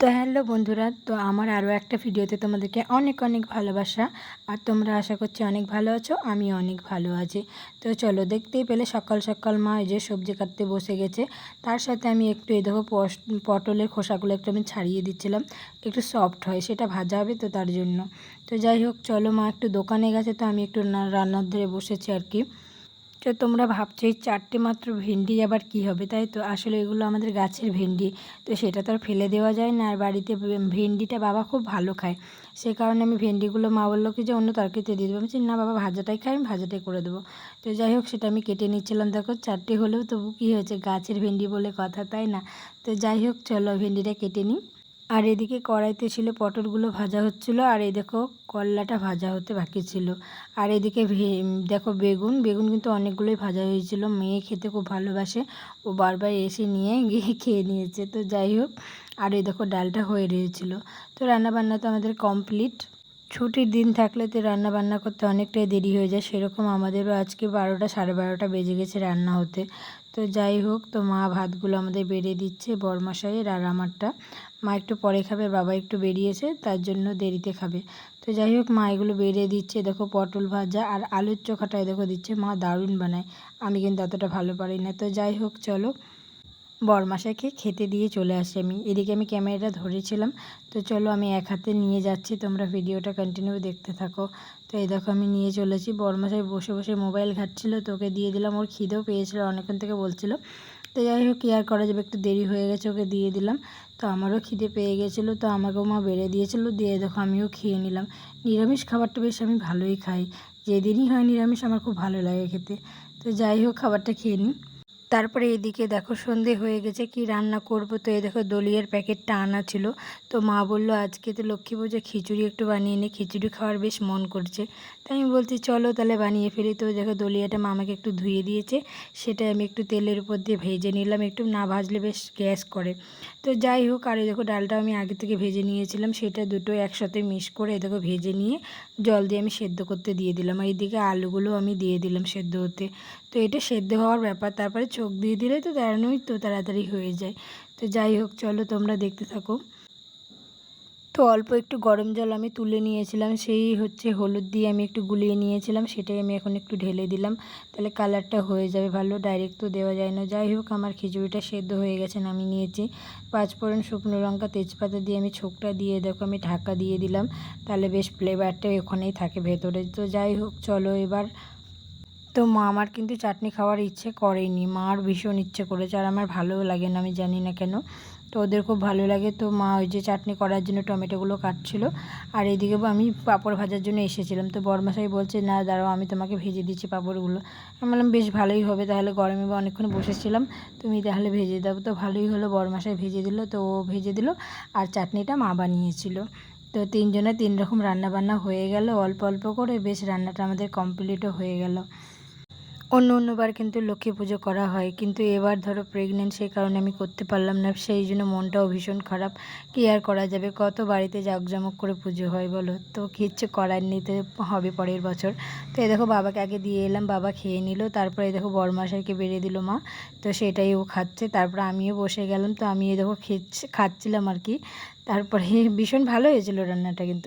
তো হ্যালো বন্ধুরা, তো আমার আরও একটা ভিডিওতে তোমাদেরকে অনেক অনেক ভালোবাসা। আর তোমরা আশা করছি অনেক ভালো আছো আমি অনেক ভালো আছি। তো চলো, দেখতেই পেলে সকাল সকাল মা এই যে সবজি কাটতে বসে গেছে। তার সাথে আমি একটু এই দেখো পটলের খোসাগুলো একটু আমি ছাড়িয়ে দিচ্ছিলাম। একটু সফট হয়, সেটা ভাজা হবে তো তার জন্য। তো যাই হোক, চলো মা একটু দোকানে গেছে, তো আমি একটু রান্নার ধরে বসেছি আর কি। তো তোমরা ভাবছ এই চারটে মাত্র ভেন্ডি আবার কি হবে? তাই তো? আসলে এগুলো আমাদের গাছের ভেন্ডি। তো সেটা তো আর ফেলে দেওয়া যায় না। আর বাড়িতে ভেন্ডিটা বাবা খুব ভালো খায়। সে কারণে আমি ভেন্ডিগুলো মা বলল কি যে, অন্য তরকারিতে দিয়ে দেবো। আমি না বাবা, ভাজাটাই খাই, আমি ভাজাটাই করে দেবো। তো যাই হোক, সেটা আমি কেটে নিচ্ছিলাম। দেখো, চারটে হলেও তবু কী হয়েছে? গাছের ভেন্ডি বলে কথা, তাই না? তো যাই হোক, চলো ভেন্ডিটা কেটে নিই। আর এদিকে কড়াইতে ছিল পটলগুলো ভাজা হচ্ছিল, আর এই দেখো করলাটা ভাজা হতে বাকি ছিল। আর এদিকে দেখো বেগুন বেগুন কিন্তু অনেকগুলোই ভাজা হয়েছিল। মেয়ে খেতে খুব ভালোবাসে, ও বারবার এসে নিয়ে গিয়ে খেয়ে নিয়েছে। তো যাই হোক, আর এই দেখো ডালটা হয়ে রয়েছিল। তো রান্নাবান্না তো আমাদের কমপ্লিট। ছুটির দিন থাকলে তো রান্না বান্না করতে অনেকটাই দেরি হয়ে যায়। সেরকম আমাদেরও আজকে বারোটা, সাড়ে বারোটা বেজে গেছে রান্না হতে। তো যাই হোক, তো মা ভাতগুলো আমাদের বেড়ে দিচ্ছে বরমশাইয়ের আর আমারটা। মা একটু পরে খাবে, বাবা একটু বেরিয়েছে, তার জন্য দেরিতে খাবে। তো যাই হোক, মা এগুলো বেড়ে দিচ্ছে, দেখো পটল ভাজা আর আলুর চোখাটায় দেখো দিচ্ছে মা দারুণ বানায়। আমি কিন্তু এতটা ভালো পারি না। তো যাই হোক, চলো। বরমাসাকে খেতে দিয়ে চলে আসি আমি। এদিকে আমি ক্যামেরাটা ধরেছিলাম। তো চলো আমি এক হাতে নিয়ে যাচ্ছি, তোমরা ভিডিওটা কন্টিনিউ দেখতে থাকো। তো এই দেখো আমি নিয়ে চলেছি। বরমাসাই বসে বসে মোবাইল ঘাটছিল, তো ওকে দিয়ে দিলাম। ওর খিদেও পেয়েছিল, অনেকক্ষণ থেকে বলছিল। তো যাই হোক, কি আর করা যাবে? একটু দেরি হয়ে গেছে, ওকে দিয়ে দিলাম। তো আমারও খিদে পেয়ে গেছিল, তো আমাকেও মা বেড়ে দিয়েছিল। দিয়ে দেখো আমিও খেয়ে নিলাম। নিরামিষ খাবারটা বেশ আমি ভালোই খাই। যেদিনই হয় নিরামিষ, আমার খুব ভালো লাগে খেতে। তো যাই হোক, খাবারটা খেয়ে নিই। তারপরে এদিকে দেখো সন্ধে হয়ে গেছে, কি রান্না করব? তো এই দেখো দলিয়ার প্যাকেটটা আনা ছিল। তো মা বলল, আজকে তো লক্ষ্মী পুজো, খিচুড়ি একটু বানিয়ে নে। খিচুড়ি খাওয়ার বেশ মন করছে। তাই আমি বলছি, চলো তাহলে বানিয়ে ফেলি। তো দেখো দলিয়াটা মা আমাকে একটু ধুয়ে দিয়েছে। সেটা আমি একটু তেলের উপর দিয়ে ভেজে নিলাম। একটু না ভাজলে বেশ গ্যাস করে। তো যাই হোক, আর দেখো ডালটা আমি আগে থেকে ভেজে নিয়েছিলাম। সেটা দুটো একসাথে মিক্স করে দেখো ভেজে নিয়ে জল দিয়ে আমি সেদ্ধ করতে দিয়ে দিলাম। আর এইদিকে আলুগুলো আমি দিয়ে দিলাম সেদ্ধ হতে। তো এটা সেদ্ধ হওয়ার ব্যাপার। তারপরে চোখ দিয়ে দিলে তো দাঁড়ানোই তো তাড়াতাড়ি হয়ে যায়। তো যাই হোক, চলো তোমরা দেখতে থাকো। তো অল্প একটু গরম জল আমি তুলে নিয়েছিলাম, সেই হচ্ছে হলুদ দিয়ে আমি একটু গুলিয়ে নিয়েছিলাম, সেটাই আমি এখন একটু ঢেলে দিলাম। তাহলে কালারটা হয়ে যাবে ভালো ডাইরেক্ট তো দেওয়া যায় না। যাই হোক, আমার খিচুড়িটা সেদ্ধ হয়ে গেছে আমি নিয়েছি। পাঁচফোড়ন শুকনো লঙ্কা, তেজপাতা দিয়ে আমি ছোকটা দিয়ে, দেখো আমি ঢাকা দিয়ে দিলাম। তাহলে বেশ ফ্লেভারটা ওখানেই থাকে ভেতরে। তো যাই হোক, চলো এবার তো মা আমার কিন্তু চাটনি খাওয়ার ইচ্ছে করেনি। মার ভীষণ ইচ্ছে করেছে আর আমার ভালোও লাগে না, আমি জানি না কেন। তো ওদের খুব ভালো লাগে। তো মা ওই যে চাটনি করার জন্য টমেটোগুলো কাটছিল। আর এদিকে আমি পাঁপড় ভাজার জন্য এসেছিলাম। তো বরমাসাই বলছে, না, দাঁড়াও, আমি তোমাকে ভেজে দিচ্ছি পাঁপড়গুলো। আমি বললাম, বেশ, ভালোই হবে। তাহলে গরমে বা, অনেকক্ষণ বসেছিলাম। তুমি তাহলে ভেজে দাও। তো ভালোই হলো বরমাসাই ভেজে দিল। তো ও ভেজে দিল আর চাটনিটা মা বানিয়েছিল। তো তিনজনে তিন রকম রান্না বান্না হয়ে গেল। অল্প অল্প করে বেশ রান্নাটা আমাদের কমপ্লিটও হয়ে গেল। অন্য অন্যবার কিন্তু লক্ষ্মী পুজো করা হয়। কিন্তু এবার ধরো প্রেগনেন্ট সেই কারণে আমি করতে পারলাম না। সেই জন্য মনটাও ভীষণ খারাপ। কি আর করা যাবে? কত বাড়িতে জাঁকজমক করে পুজো হয় বলো? তো কিচ্ছু করার নিতে হবে পরের বছর। তো এই দেখো বাবাকে আগে দিয়ে এলাম, বাবা খেয়ে নিল। তারপরে দেখো বরমাশাইকে বেড়ে দিল মা। তো সেটাই ও খাচ্ছে। তারপর আমিও বসে গেলাম। তো আমি এই দেখো খেচ্ছে, খাচ্ছিলাম আর কি। তারপরে ভীষণ ভালো হয়েছিল রান্নাটা কিন্তু।